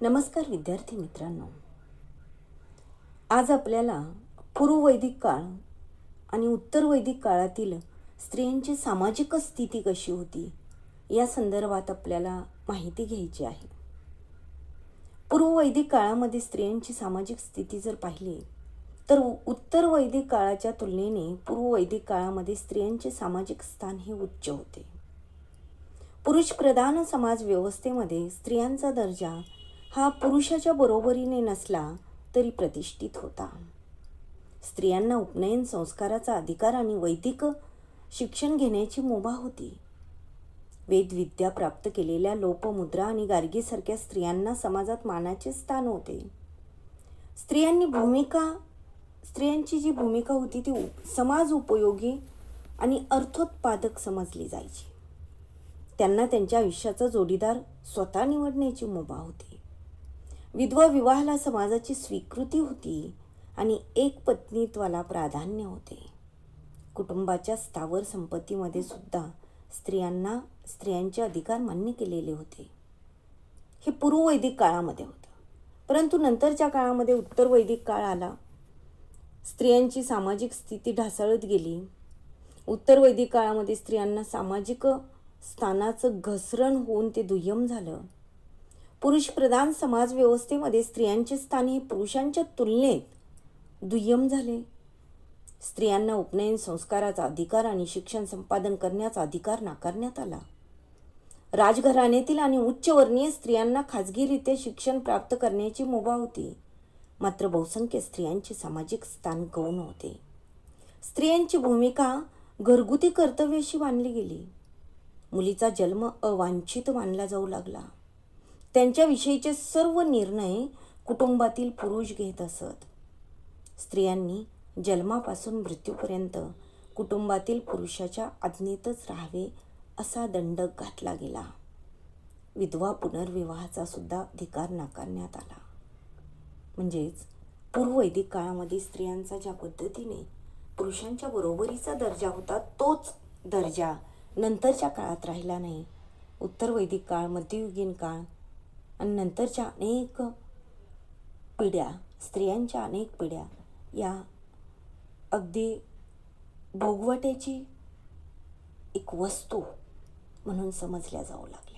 नमस्कार विद्यार्थी मित्रांनो. आज आपल्याला पूर्ववैदिक काळ आणि उत्तर वैदिक काळातील स्त्रियांची सामाजिक स्थिती कशी होती या संदर्भात आपल्याला माहिती घ्यायची आहे. पूर्ववैदिक काळामध्ये स्त्रियांची सामाजिक स्थिती जर पाहिली तर उत्तर वैदिक काळाच्या तुलनेने पूर्ववैदिक काळामध्ये स्त्रियांचे सामाजिक स्थान हे उच्च होते. पुरुष प्रधान समाज व्यवस्थेमध्ये स्त्रियांचा दर्जा हा पुरुषाच्या बरोबरीने नसला तरी प्रतिष्ठित होता. स्त्रियांना उपनयन संस्काराचा अधिकार आणि वैदिक शिक्षण घेण्याची मुभा होती. वेदविद्या प्राप्त केलेल्या लोपमुद्रा आणि गार्गीसारख्या स्त्रियांना समाजात मानाचे स्थान होते. स्त्रियांनी भूमिका स्त्रियांची जी भूमिका होती ती समाज उपयोगी आणि अर्थोत्पादक समजली जायची. त्यांना त्यांच्या आयुष्याचा जोडीदार स्वतः निवडण्याची मुभा होती. विधवा विवाहाला समाजाची स्वीकृती होती आणि एक पत्नीत्वाला प्राधान्य होते. कुटुंबाच्या स्थावर संपत्तीमध्ये सुद्धा स्त्रियांना स्त्रियांचे अधिकार मान्य केलेले होते. हे पूर्ववैदिक काळामध्ये होतं. परंतु नंतरच्या काळामध्ये उत्तर वैदिक काळ आला. स्त्रियांची सामाजिक स्थिती ढासळत गेली. उत्तर वैदिक काळामध्ये स्त्रियांना सामाजिक स्थानाचं घसरण होऊन ते दुय्यम झालं. पुरुषप्रधान समाजव्यवस्थेमध्ये स्त्रियांचे स्थान हे पुरुषांच्या तुलनेत दुय्यम झाले. स्त्रियांना उपनयन संस्काराचा अधिकार आणि शिक्षण संपादन करण्याचा अधिकार नाकारण्यात आला. राजघराण्यातील आणि उच्चवर्णीय स्त्रियांना खाजगीरित्या शिक्षण प्राप्त करण्याची मुभा होती. मात्र बहुसंख्य स्त्रियांचे सामाजिक स्थान गौण होते. स्त्रियांची भूमिका घरगुती कर्तव्याशी मानली गेली. मुलीचा जन्म अवांछित मानला जाऊ लागला. त्यांच्याविषयीचे सर्व निर्णय कुटुंबातील पुरुष घेत असत. स्त्रियांनी जन्मापासून मृत्यूपर्यंत कुटुंबातील पुरुषाच्या आज्ञेतच राहावे असा दंडक घातला गेला. विधवा पुनर्विवाहाचा सुद्धा अधिकार नाकारण्यात आला. म्हणजेच पूर्ववैदिक काळामध्ये स्त्रियांचा ज्या पद्धतीने पुरुषांच्या बरोबरीचा दर्जा होता तोच दर्जा नंतरच्या काळात राहिला नाही. उत्तर वैदिक काळ मध्ययुगीन काळ आणि नंतरच्या अनेक पिढ्या स्त्रियांच्या अनेक पिढ्या या अगदी भोगवट्याची एक वस्तू म्हणून समजल्या जाऊ लागल्या.